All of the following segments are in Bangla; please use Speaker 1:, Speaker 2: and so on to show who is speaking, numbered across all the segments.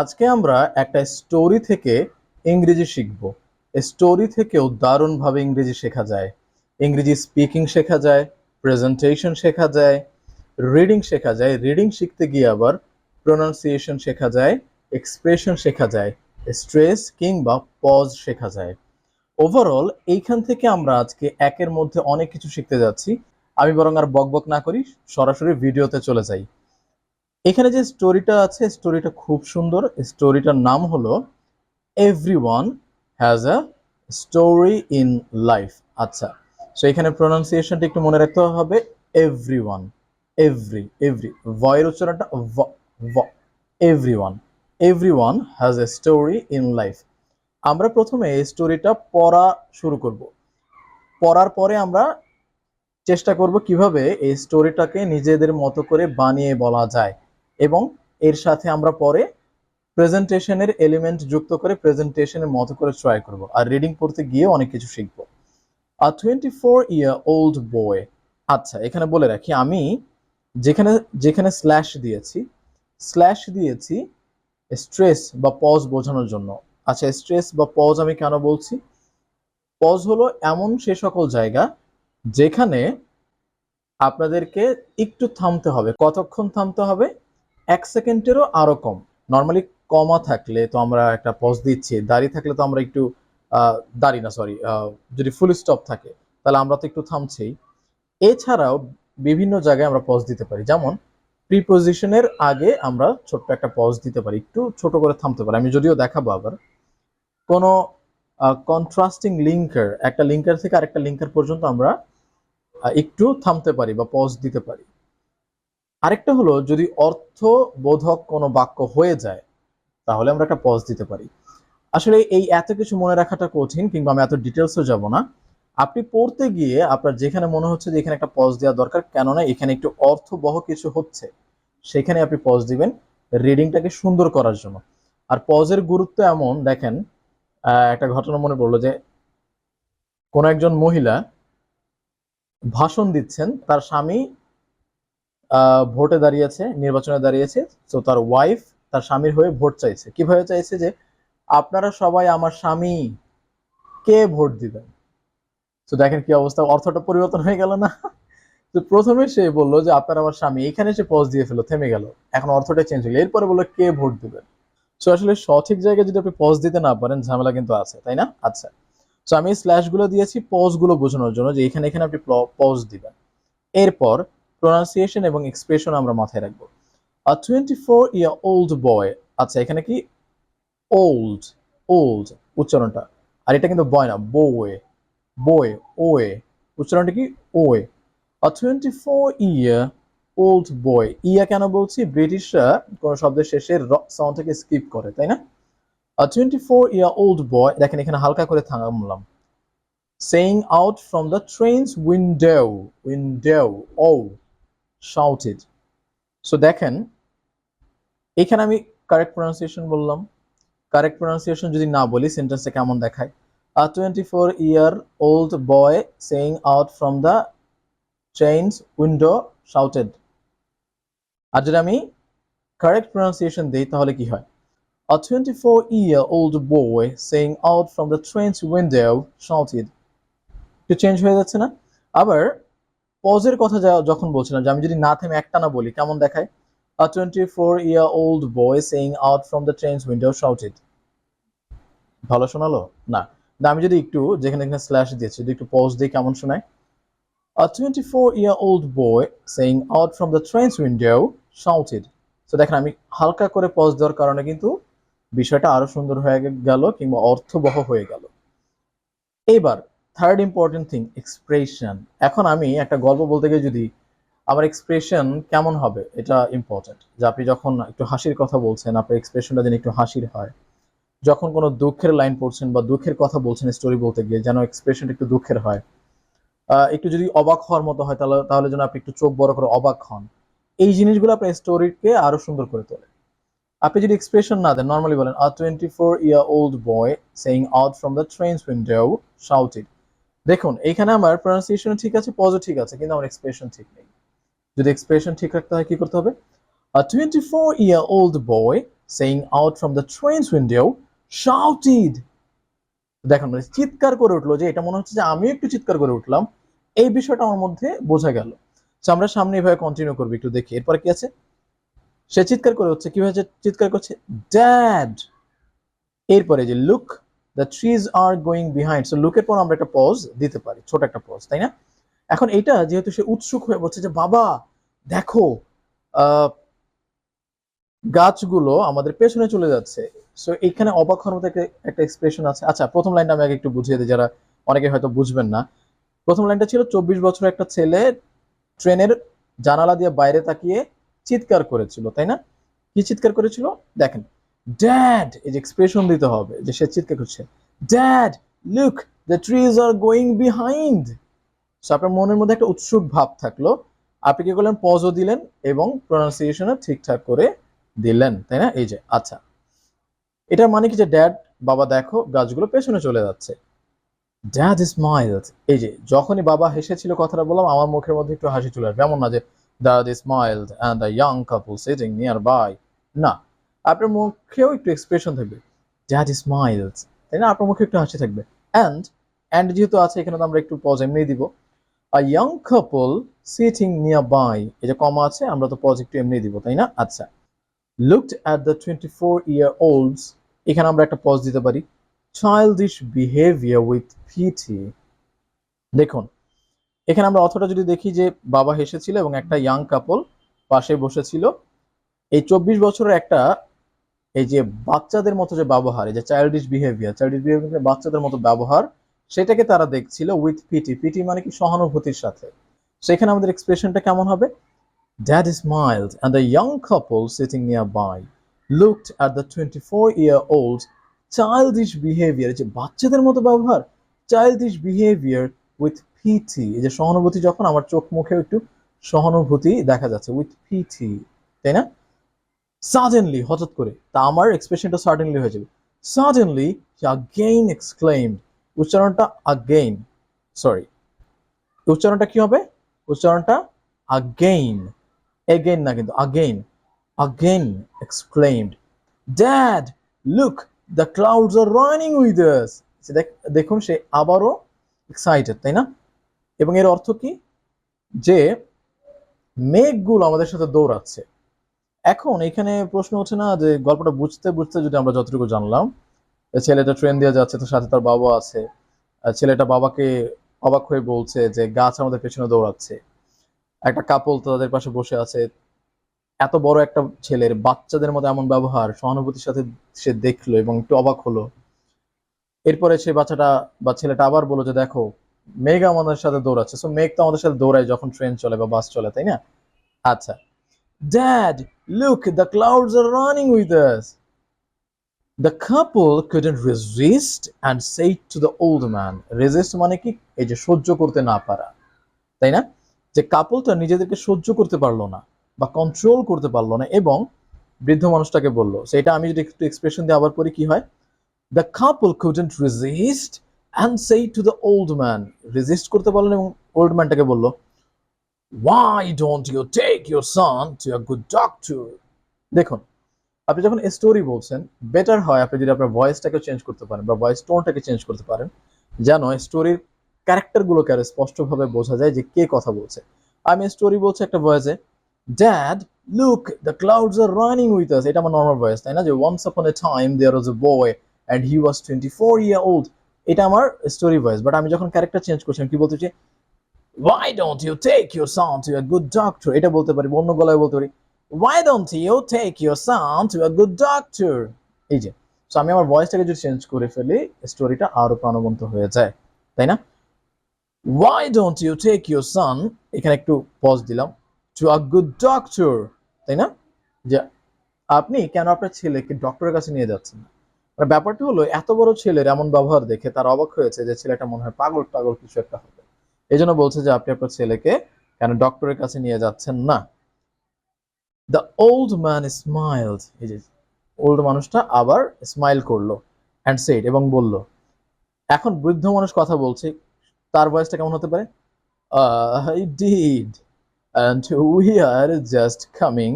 Speaker 1: আজকে আমরা একটা স্টোরি থেকে ইংরেজি শিখব। স্টোরি থেকেও দারুণভাবে ইংরেজি শেখা যায়। ইংরেজি স্পিকিং শেখা যায় প্রেজেন্টেশন শেখা যায় রিডিং শেখা যায়। রিডিং শিখতে গিয়ে আবার প্রোনাউন্সিয়েশন শেখা যায় এক্সপ্রেশন শেখা যায় স্ট্রেস কিংবা পজ শেখা যায়। ওভারঅল এইখান থেকে আমরা আজকে একের মধ্যে অনেক কিছু শিখতে যাচ্ছি। আমি বরং আর বকবক না করি, সরাসরি ভিডিওতে চলে যাই। এখানে যে স্টোরিটা আছে স্টোরিটা খুব সুন্দর। স্টোরিটার নাম হলো everyone has a story in life আচ্ছা সো এখানে প্রোনাউন্সিয়েশনটা একটু মনে রাখতে হবে। এভরি ওয়ান এভরি এভরি ভয়ের উচ্চারণটা everyone everyone has a story in life আমরা প্রথমে এই স্টোরিটা পড়া শুরু করব। পড়ার পরে আমরা চেষ্টা করব কীভাবে এই স্টোরিটাকে নিজেদের মতো করে বানিয়ে বলা যায়। এবং এর সাথে আমরা পরে প্রেজেন্টেশনের এলিমেন্ট যুক্ত করে প্রেজেন্টেশনের মতো করে ট্রাই করব। আর রিডিং পড়তে গিয়ে অনেক কিছু শিখব। আর twenty four year old boy আচ্ছা এখানে বলে রাখি, আমি যেখানে যেখানে স্ল্যাশ দিয়েছি স্ল্যাশ দিয়েছি স্ট্রেস বা পজ বোঝানোর জন্য। আচ্ছা স্ট্রেস বা পজ আমি কেন বলছি? পজ হলো এমন সে সকল জায়গা যেখানে আপনাদেরকে একটু থামতে হবে, কতক্ষণ থামতে হবে? এক সেকেন্ডেরও আরও কম। নর্মালি কমা থাকলে তো আমরা একটা পজ দিচ্ছি, দাঁড়িয়ে থাকলে তো আমরা একটু দাঁড়ি না সরি যদি ফুল স্টপ থাকে, তাহলে আমরা তো একটু থামছেই। এছাড়াও বিভিন্ন জায়গায় আমরা পজ দিতে পারি। যেমন প্রিপোজিশনের আগে আমরা ছোট্ট একটা পজ দিতে পারি, একটু ছোট করে থামতে পারি। আমি যদিও দেখাবো আবার। কোনো কন্ট্রাস্টিং লিঙ্কার একটা লিঙ্কার থেকে আরেকটা লিঙ্কার পর্যন্ত আমরা একটু থামতে পারি বা পজ দিতে পারি। আরেকটা হলো, যদি অর্থবোধক কোনো বাক্য হয়ে যায়, তাহলে আমরা একটা পজ দিতে পারি। আসলে এই এত কিছু মনে রাখাটা কঠিন, কিংবা আমি এত ডিটেলসও যাব না। আপনি পড়তে গিয়ে আপনার যেখানে মনে হচ্ছে যে এখানে একটা পজ দেওয়া দরকার, কেননা এখানে একটু অর্থবহ কিছু হচ্ছে, সেখানে আপনি পজ দিবেন রিডিংটাকে সুন্দর করার জন্য। আর পজের গুরুত্ব এমন, দেখেন একটা ঘটনা মনে পড়ল যে, কোন একজন মহিলা ভাষণ দিচ্ছেন, তার স্বামী ভোটে দাঁড়িয়েছে, নির্বাচনে দাঁড়িয়েছে, তো তার ওয়াইফ তার স্বামীর হয়ে ভোট চাইছে। কীভাবে চাইছে যে আপনারা সবাই আমার স্বামী, কে ভোট দিবেন? তো দেখেন কি অবস্থা, অর্থটা পরিবর্তন হয়ে গেল না? তো প্রথমে সে বলল যে, আপনার আমার স্বামী। এখানে সে পজ দিয়ে ফেলো থেমে গেল। এখন অর্থটা চেঞ্জ হলো এরপরে বলল, কে ভোট দিবেন? তো আসলে সঠিক জায়গায় যদি আপনি পজ দিতে না পারেন, ঝামেলা কিন্তু আছে, তাই না? আচ্ছা। তো আমি স্ল্যাশগুলো দিয়েছি পজগুলো বোঝানোর জন্য যে এখানে এখানে আপনি পজ দিবেন। এরপর প্রোনাউন্সিয়েশন এবং এক্সপ্রেশন আমরা মাথায় রাখব। A twenty four year old boy আচ্ছা এখানে কি? ওল্ড ওল্ড উচ্চারণটা। আর এটা কিন্তু বয় না বয়ে বয়ে ওয়ে উচ্চারণটা কি? Way a twenty four year old boy ইয়া কেন বলছি? ব্রিটিশরা কোন শব্দের শেষে সাউন্ড থেকে স্কিপ করে, তাই না? A twenty four year old boy দেখেন এখানে হালকা করে থামলাম। Saying out from the train's window window oh shouted. So দেখেন, এখানে আমি কারেক্ট প্রনাউন্সিয়েশন বললাম। কারেক্ট প্রনাউন্সিয়েশন যদি না বলি সেন্টেন্সটা কেমন দেখায়? A twenty four year old boy saying out from the train's window shouted আর যদি আমি কারেক্ট প্রনাউন্সিয়েশন দিই, তাহলে কি হয়? Twenty four year old boy saying out from the train's window shouted একটু চেঞ্জ হয়ে যাচ্ছে না? আবার পজের কথা যখন বলছিলাম যে আমি যদি না থেমে একটা না বলি, কেমন দেখায়? A 24 year old boy saying out from the train's window shouted. ভালো শোনালো? না। আমি যদি একটু যেখানে এখানে স্ল্যাশ দিয়েছি, যদি একটু পজ দিই কেমন শোনায়? A 24 year old boy saying out from the train's window shouted. তো দেখেন, আমি হালকা করে পজ দেওয়ার কারণে কিন্তু বিষয়টা আরও সুন্দর হয়ে গেল কিংবা অর্থবহ হয়ে গেল। এবার থার্ড ইম্পর্টেন্ট থিং এক্সপ্রেশন এখন আমি একটা গল্প বলতে গিয়ে যদি আমার এক্সপ্রেশন কেমন হবে, এটা ইম্পর্টেন্ট যে আপনি যখন একটু হাসির কথা বলছেন, আপনার এক্সপ্রেশনটা যেন একটু হাসির হয়। যখন কোনো দুঃখের লাইন পড়ছেন বা দুঃখের কথা বলছেন স্টোরি বলতে গিয়ে, যেন এক্সপ্রেশন একটু দুঃখের হয়। একটু যদি অবাক হওয়ার মতো হয়, তাহলে তাহলে যেন আপনি একটু চোখ বড় করে অবাক হন। এই জিনিসগুলো আপনার স্টোরিকে আরও সুন্দর করে তোলে। আপনি যদি এক্সপ্রেশন না দেন নর্মালি বলেন a twenty four year old boy saying out from the train's window shouted দেখুন, এখানে আমার প্রনাউন্সিয়েশন ঠিক আছে পজও ঠিক আছে, কিন্তু আমার এক্সপ্রেশন ঠিক নেই। যদি এক্সপ্রেশন ঠিক রাখতে হয়, কি করতে হবে? Twenty four year old boy saying out from the train's window shouted দেখুন মানে চিৎকার করে উঠল যে, এটা মনে হচ্ছে যে আমিও একটু চিৎকার করে উঠলাম। এই বিষয়টা আমার মধ্যে বোঝা গেল। তো আমরা সামনে এভাবে কন্টিনিউ করব, একটু দেখি। এরপরে কি আছে? সে চিৎকার করে হচ্ছে কীভাবে চিৎকার করছে? ড্যাড এরপরে যে look the trees are going behind so লুকের পর আমরা একটা পজ দিতে পারি, ছোট একটা পজ তাই না? এখন এটা যেহেতু সে উৎসুক হয়ে বলছে যে, বাবা, দেখো গাছগুলো আমাদের পেছনে চলে যাচ্ছে। সো এখানে অবাক হওয়ার মতো একটা- এক্সপ্রেশন আছে। আচ্ছা প্রথম লাইনটা আমি আগে একটু বুঝিয়ে দিই, যারা অনেকে হয়তো বুঝবেন না। প্রথম লাইনটা ছিল, চব্বিশ বছরের একটা ছেলে ট্রেনের জানালা দিয়ে বাইরে তাকিয়ে চিৎকার করেছিল। তাই না? কি চিৎকার করেছিল? দেখেন ড্যাড এই যে এক্সপ্রেশন দিতে হবে, যে সে চিৎকার করছে dad look the trees are going behind so আপনার মনের মধ্যে একটা উৎসুক ভাব থাকল। আপনি কি করলেন? পজও দিলেন এবং প্রোনাউন্সিয়েশনও ঠিকঠাক করে দিলেন, তাই না? এই যে আচ্ছা। এটার মানে কি যে ড্যাড বাবা দেখো, গাছগুলো পেছনে চলে যাচ্ছে। ড্যাড স্মাইলড এই যে, যখনই বাবা হেসেছিল কথাটা বললাম, আমার মুখের মধ্যে একটু হাসি চলে আসবে। এমন না যে dad smiled and the young couple sitting nearby না আপনার মুখেও একটু এক্সপ্রেশন থাকবে। ড্যাড স্মাইলড তাই না? আপনার মুখে একটু হাসি থাকবে। অ্যান্ড অ্যান্ড যেহেতু আছে, এখানে তো আমরা একটু পজ এমনি দিব। A young couple sitting nearby যে কমা আছে, আমরা তো পজ একটু এমনি দিব, তাই না? আচ্ছা। Looked at the twenty four year olds এখানে আমরা একটা পজ দিতে পারি। চাইল্ডিশ বিহেভিয়ার উইথ পিটি দেখুন, এখানে আমরা অথটা যদি দেখি যে, বাবা হেসেছিল এবং একটা ইয়াং কাপল পাশে বসেছিল। এই চব্বিশ বছরের একটা এই যে বাচ্চাদের মতো যে ব্যবহার এই যে চাইল্ডিশ বিহেভিয়ার চাইল্ডিশ বিহেভিয়ার বাচ্চাদের মতো ব্যবহার সেটাকে তারা দেখছিল উইথ পিটি পিটি মানে কি সহানুভূতির সাথে। সেখানে আমাদের এক্সপ্রেশনটা কেমন হবে? Dad smiled, and the young couple sitting nearby looked at the 24 year old childish behavior যে বাচ্চাদের মতো ব্যবহার childish behavior with pity এই যে সহানুভূতি যখন আমার চোখ মুখে একটু সহানুভূতি দেখা যাচ্ছে with pity তাই না? সাডেনলি হঠাৎ করে, তা আমার এক্সপ্রেশনটা সাডেনলি হয়ে যাবে। সাডেনলি again exclaimed, উচ্চারণটা again সরি উচ্চারণটা কি হবে? উচ্চারণটা again again না কিন্তু, again again exclaimed dad look the clouds are running with us. সে দেখ- দেখুন, সে আবারও এক্সাইটেড তাই না? এবং এর অর্থ কি? যে মেঘগুলো আমাদের সাথে দৌড়াচ্ছে। এখন এখানে প্রশ্ন হচ্ছে না যে গল্পটা বুঝতে বুঝতে যদি আমরা যতটুকু জানলাম ছেলেটা ট্রেন দিয়ে যাচ্ছে তো সাথে তার বাবা আছে ছেলেটা বাবাকে অবাক হয়ে বলছে যে গাছ আমাদের পেছনে দৌড়াচ্ছে। একটা কাপল তাদের পাশে বসে আছে। এত বড় একটা ছেলের বাচ্চাদের মতো এমন ব্যবহার সহানুভূতির সাথে সে দেখল এবং একটু অবাক হলো। এরপরে সে বাচ্চাটা বা ছেলেটা আবার বলল যে দেখো, মেঘ আমাদের সাথে দৌড়াচ্ছে। সো মেঘ তো আমাদের সাথে দৌড়ায় যখন ট্রেন চলে বা বাস চলে, তাই না? আচ্ছা। Dad look the clouds are running with us the couple couldn't resist and said to the old man resist মানে কি? এই যে সহ্য করতে না পারা। তাই না? যে কাপলটা নিজেদেরকে সহ্য করতে পারল না বা কন্ট্রোল করতে পারল না এবং বৃদ্ধ মানুষটাকে বলল, সেটা আমি যদি একটু এক্সপ্রেশন দিয়ে আবার পরে কি হয়? The couple couldn't resist and say to the old man resist করতে পারল না? এবং ওল্ড ম্যানটাকে বলল, why don't you take your son to a good doctor. দেখুন, আপনি যখন স্টোরি বলছেন বেটার হয় আপনি যদি আপনার ভয়েসটাকে চেঞ্জ করতে পারেন বা ভয়েস টোনটাকে চেঞ্জ করতে পারেন, যেন স্টোরির ক্যারেক্টারগুলোকে আরও স্পষ্টভাবে বোঝা যায় যে কে কথা বলছে। আমি স্টোরি বলছি একটা ভয়েসে dad look the clouds R running with us এটা আমার নর্মাল ভয়েস তাই না? যে once upon a time there was a boy and he was twenty four year old এটা আমার স্টোরি ভয়েস বাট আমি যখন ক্যারেক্টার চেঞ্জ করছি, আমি কি বলতে চাই? Why don't you take your son to a good doctor? এটা বলতে পারি, অন্য গলায় বলতে পারি। Why don't you take your son to a good doctor? এই যে সো আমি আমার ভয়েসটাকে যদি চেঞ্জ করে ফেলি স্টোরিটা আরও প্রাণবন্ত হয়ে যায়, তাই না? Why don't you take your son, এখানে একটু পজ দিলাম, to a good doctor? তাই না? যে, আপনি কেন আপনার ছেলেকে ডক্টরের কাছে নিয়ে যাচ্ছেন না? মানে ব্যাপারটা হলো, এত বড় ছেলের এমন ব্যবহার দেখে তার অবাক হয়েছে যে ছেলেটা মনে হয় পাগল পাগল কিছু একটা হবে। এই জন্য বলছে যে আপনি আপনার ছেলেকে কেন ডক্টরের কাছে নিয়ে যাচ্ছেন না? দ্য ওল্ড ম্যান স্মাইলড এই যে ওল্ড মানুষটা আবার স্মাইল করল অ্যান্ড সেড এবং বলল, এখন বৃদ্ধ মানুষ কথা বলছে, তার ভয়েসটা কেমন হতে পারে? I did and we are just coming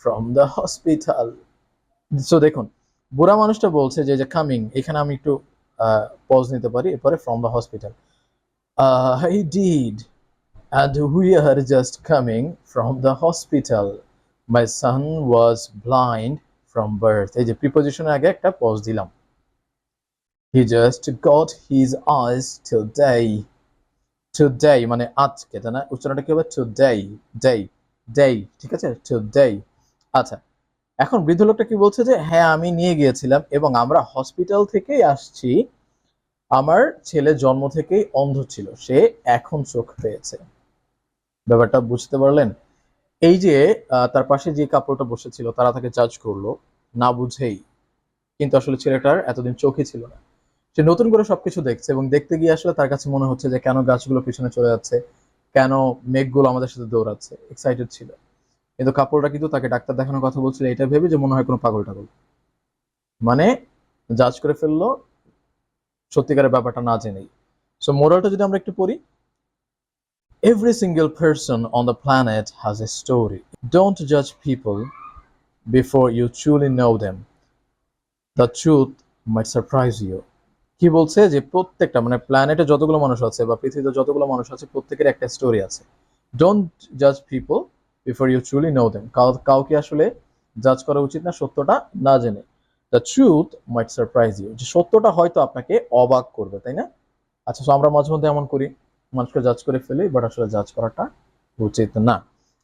Speaker 1: from the hospital so দেখুন, বুড়া মানুষটা বলছে যে যে কামিং এখানে আমি একটু পজ নিতে পারি, এরপরে from the hospital I did and we are just coming from the hospital. My son was blind from birth. এই যে প্রিপোজিশনের আগে একটা পজ দিলাম He just got his eyes today. Today মানে আজকে তাই না উচ্চারণটা কি হবে today day day ঠিক আছে today আচ্ছা এখন বৃদ্ধ লোকটা কি বলছে যে হ্যাঁ আমি নিয়ে গিয়েছিলাম এবং আমরা হসপিটাল থেকেই আসছি আমার ছেলে জন্ম থেকেই অন্ধ ছিল, সে এখন চোখ পেয়েছে। ব্যাপারটা বুঝতে পারলেন? এই যে তার পাশে যে কাপড়টা বসেছিল, তারা তাকে জাজ করল, না বুঝেই। কিন্তু আসলে ছেলেটার এতদিন চোখই ছিল না। সে নতুন করে সবকিছু দেখছে এবং দেখতে গিয়ে আসলে তার কাছে মনে হচ্ছে যে, কেন গাছগুলো পিছনে চলে যাচ্ছে? কেন মেঘগুলো আমাদের সাথে দৌড়াচ্ছে? এক্সাইটেড ছিল। কিন্তু কাপড়টা কিন্তু তাকে ডাক্তার দেখানোর কথা বলছিল, এটা ভেবে যে মনে হয় কোনো পাগল টাগল মানে জাজ করে ফেলল সত্যিকারের ব্যাপারটা না জেনেই। সো মোরালটা যদি আমরা একটু পড়ি, Every single person on the planet has a story. Don't judge people before you truly know them The truth might surprise you কি বলছে? যে প্রত্যেকটা মানে প্ল্যানেটে যতগুলো মানুষ আছে বা পৃথিবীতে যতগুলো মানুষ আছে, প্রত্যেকের একটা স্টোরি আছে। ডোন্ট জাজ people before you truly know them কাউকে আসলে জাজ করা উচিত না, সত্যটা না জেনে। The truth might surprise you যে সত্যটা হয়তো আপনাকে অবাক করবে, তাই না? আচ্ছা so আমরা মাঝে মধ্যে এমন করি, মানুষকে জাজ করে ফেলি বাট আসলে জাজ করাটা উচিত না।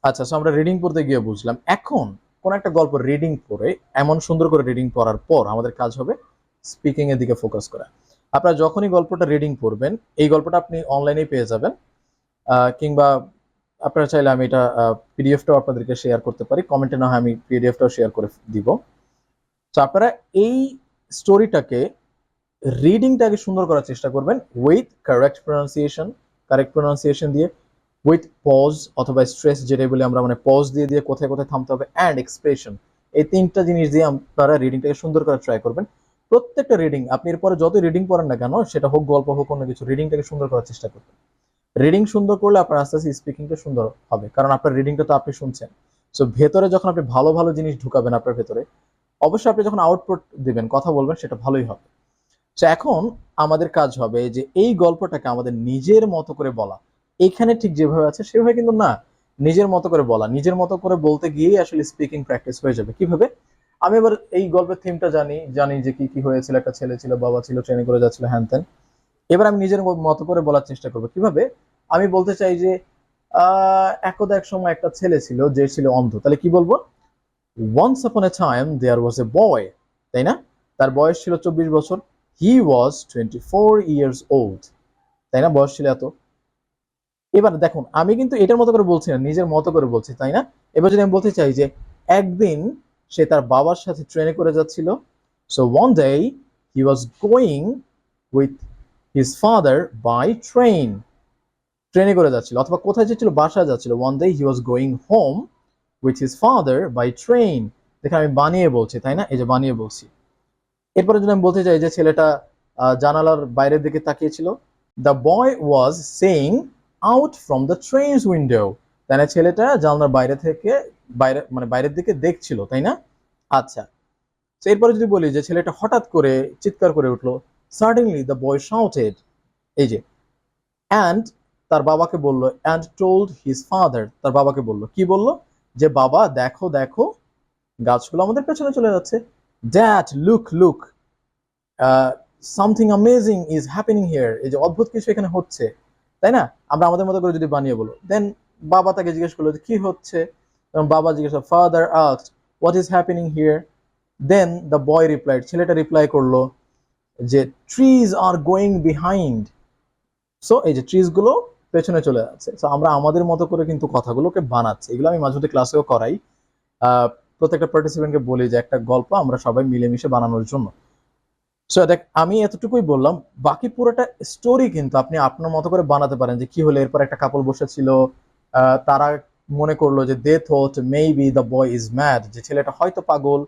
Speaker 1: আচ্ছা সো আমরা রিডিং পড়তে গিয়ে বুঝলাম, এখন কোন একটা গল্প রিডিং পড়ে, এমন সুন্দর করে রিডিং পড়ার পর আমাদের কাজ হবে স্পিকিং এর দিকে ফোকাস করা। আপনারা যখনই গল্পটা রিডিং পড়বেন, এই গল্পটা আপনি অনলাইনেই পেয়ে যাবেন কিংবা আপনারা চাইলে আমি এটা পিডিএফটাও আপনাদেরকে শেয়ার করতে পারি। কমেন্টে না হয় আমি পিডিএফটাও শেয়ার করে দিব। তো আপনারা এই স্টোরিটাকে রিডিংটাকে সুন্দর করার চেষ্টা করবেন with correct pronunciation correct pronunciation দিয়ে উইথ পজ অথবা স্ট্রেস যেটাই বলে আমরা মানে পজ দিয়ে দিয়ে কোথায় কোথায় থামতে হবে অ্যান্ড এক্সপ্রেশন এই তিনটা জিনিস দিয়ে আপনারা রিডিংটাকে সুন্দর করে ট্রাই করবেন। প্রত্যেকটা রিডিং আপনি এরপরে যত রিডিং পড়েন না কেন, সেটা হোক গল্প হোক অন্য কিছু রিডিংটাকে সুন্দর করার চেষ্টা করবেন। রিডিং সুন্দর করলে আপনার আস্তে আস্তে স্পিকিংটা সুন্দর হবে, কারণ আপনার রিডিংটা তো আপনি শুনছেন। সো ভেতরে যখন আপনি ভালো ভালো জিনিস ঢুকাবেন আপনার ভেতরে অবশ্যই আপনি যখন আউটপুট দিবেন, কথা বলবেন, সেটা ভালোই হবে। তো এখন আমাদের কাজ হবে যে এই গল্পটাকে আমাদের নিজের মতো করে বলা। এখানে ঠিক যেভাবে আছে, সেভাবে কিন্তু না, নিজের মতো করে বলা। নিজের মতো করে বলতে গিয়েই আসলে স্পিকিং প্র্যাকটিস হয়ে যাবে। কীভাবে? আমি এবার এই গল্পের থিমটা জানি জানি যে কি কি হয়েছিল, একটা ছেলে ছিল, বাবা ছিল ট্রেনে করে যাচ্ছিল, হ্যান ত্যান। এবার আমি নিজের মতো করে বলার চেষ্টা করব। কীভাবে? আমি বলতে চাই যে, আহ, একদা এক সময় একটা ছেলে ছিল, যে ছিল অন্ধ। তাহলে কি বলব? Once upon a time there was a বয় তাই না? তার বয়স ছিল চব্বিশ বছর। He was twenty four years old তাই না? বয়স ছিল এত। এবার দেখুন, আমি কিন্তু এটার মতো করে বলছি না, নিজের মতো করে বলছি, তাই না? এবার যদি আমি বলতে চাই যে, একদিন সে তার বাবার সাথে ট্রেনে করে যাচ্ছিল। So one day he was going with his father by train ট্রেনে করে যাচ্ছিল, অথবা কোথায় যাচ্ছিল বাসায় যাচ্ছিল। One day he was going home with his father by train দেখে আমি বানিয়ে বলছি, তাই না? এই যে বানিয়ে বলছি। এরপরে যদি আমি বলতে চাই যে ছেলেটা জানালার বাইরের দিকে তাকিয়েছিল। The boy was saying out from the train's window তাই না ছেলেটা জানলার বাইরে থেকে, বাইরে মানে বাইরের দিকে দেখছিল, তাই না? আচ্ছা। এরপরে যদি বলি যে ছেলেটা হঠাৎ করে চিৎকার করে উঠল সাডেনলি দ্য বয় শাউটেড এই যে। অ্যান্ড তার বাবাকে বলল অ্যান্ড টোল্ড হিজ ফাদার তার বাবাকে বলল, কি বলল? যে বাবা, দেখো দেখো, গাছগুলো আমাদের পেছনে চলে যাচ্ছে। Dad look look something amazing is happening here এই যে অদ্ভুত কিছু এখানে হচ্ছে, তাই না? আমরা আমাদের মতো করে যদি বানিয়ে বলো। দেন বাবা তাকে জিজ্ঞেস করল যে, কি হচ্ছে? বাবা জিজ্ঞেস father asked what is happening here then the boy replied ছেলেটা রিপ্লাই করল যে trees are going behind so এই যে ট্রিজগুলো পেছনে চলে যাচ্ছে। তো আমরা আমাদের মতো করে কিন্তু কথাগুলোকে বানাচ্ছি। এগুলো আমি মাঝে ক্লাসেও করাই। প্রত্যেকটা পার্টিসিপেন্টকে বলি যে একটা গল্প আমরা সবাই মিলেমিশে বানানোর জন্য। সো দেখ, আমি এতটুকুই বললাম, বাকি পুরোটা স্টোরি কিন্তু আপনি আপনার মতো করে বানাতে পারেন যে কি হলো, এরপর একটা কাপল বসেছিল তারা মনে করল যে they thought maybe the boy is mad যে ছেলেটা হয়তো পাগল,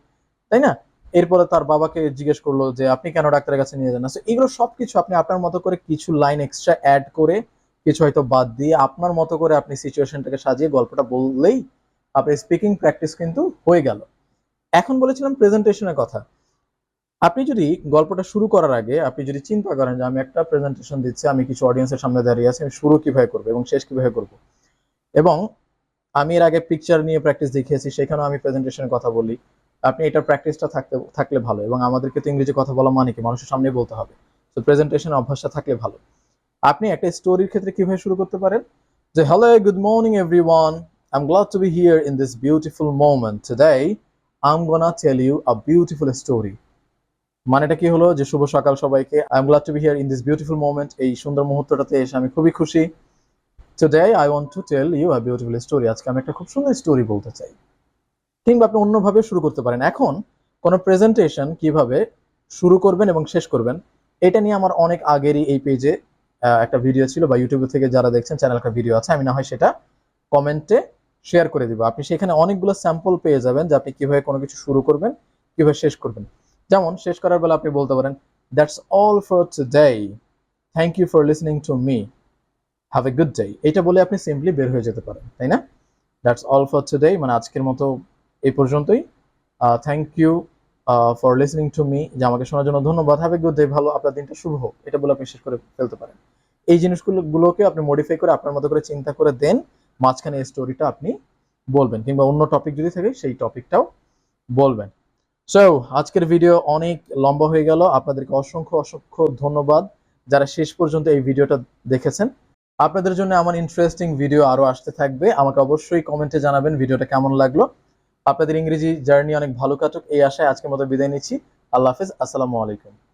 Speaker 1: তাই না? এরপরে তার বাবাকে জিজ্ঞেস করল যে, আপনি কেন ডাক্তারের কাছে নিয়ে যান এগুলো সবকিছু আপনি আপনার মতো করে কিছু লাইন এক্সট্রা অ্যাড করে কিছু হয়তো বাদ দিয়ে আপনার মতো করে আপনি সিচুয়েশনটাকে সাজিয়ে গল্পটা বললেই আপনার স্পিকিং প্র্যাকটিস কিন্তু হয়ে গেল। এখন বলেছিলাম প্রেজেন্টেশনের কথা। আপনি যদি গল্পটা শুরু করার আগে আপনি যদি চিন্তা করেন যে আমি একটা প্রেজেন্টেশন দিচ্ছি, আমি কিছু অডিয়েন্সের সামনে দাঁড়িয়ে আছি, আমি শুরু কীভাবে করব এবং শেষ কীভাবে করব? এবং আমি এর আগে পিকচার নিয়ে প্র্যাকটিস দেখিয়েছি, সেখানেও আমি প্রেজেন্টেশনের কথা বলি। আপনি এটার প্র্যাকটিসটা থাকতে, থাকলে ভালো এবং আমাদেরকে তো ইংরেজি কথা বলা মানে কি? মানুষের সামনে বলতে হবে। তো প্রেজেন্টেশন অভ্যাসটা থাকলে ভালো। আপনি একটা স্টোরির ক্ষেত্রে কীভাবে শুরু করতে পারেন? যে hello good morning everyone I am glad to be here in this beautiful moment today I am gonna tell you a beautiful story মানেটা কি হলো? যে, শুভ সকাল সবাইকে। I am glad to be here in this beautiful moment এই সুন্দর মুহূর্তটাতে এসে আমি খুবই খুশি। Today I want to tell you a beautiful story আজকে আমি একটা খুব সুন্দর স্টোরি বলতে চাই। কিংবা আপনি অন্যভাবে শুরু করতে পারেন। এখন, কোনো প্রেজেন্টেশন কীভাবে শুরু করবেন এবং শেষ করবেন, এটা নিয়ে আমার অনেক আগেরই এই পেজে একটা ভিডিও ছিল বা ইউটিউব থেকে যারা দেখছেন চ্যানেল একটা ভিডিও আছে, আমি না হয় সেটা কমেন্টে শেয়ার করে দিব। আপনি সেখানে অনেকগুলো স্যাম্পল পেয়ে যাবেন যে আপনি কীভাবে কোনো কিছু শুরু করবেন, কীভাবে শেষ করবেন। যেমন, শেষ করার বেলা আপনি বলতে পারেন that's all for today thank you for listening to me have a good day এটা বলে আপনি সিম্পলি বের হয়ে যেতে পারেন, তাই না? দ্যাটস অল ফর টুডে মানে আজকের মতো এই পর্যন্তই। Thank you for listening to me যে আমাকে শোনার জন্য ধন্যবাদ। হ্যাভ এ গুড ডে ভালো, আপনার দিনটা শুভ হোক। এটা বলে আপনি শেষ করে ফেলতে পারেন। এই জিনিসগুলো গুলোকে আপনি মডিফাই করে আপনার মতো করে চিন্তা করে দেন, মাঝখানে এই স্টোরিটা আপনি বলবেন, কিংবা অন্য টপিক যদি থাকে, সেই টপিকটাও বলবেন। সো আজকের ভিডিও অনেক লম্বা হয়ে গেল। আপনাদেরকে অসংখ্য অসংখ্য ধন্যবাদ। যারা শেষ পর্যন্ত এই ভিডিওটা দেখেছেন, আপনাদের জন্য আমার ইন্টারেস্টিং ভিডিও আরও আসতে থাকবে। আমাকে অবশ্যই কমেন্টে জানাবেন ভিডিওটা কেমন লাগল। আপনাদের ইংরেজি জার্নি অনেক ভালো কাটুক, এই আশায় আজকের মতো বিদায় নিচ্ছি। আল্লাহ হাফিজ, আসসালামু আলাইকুম।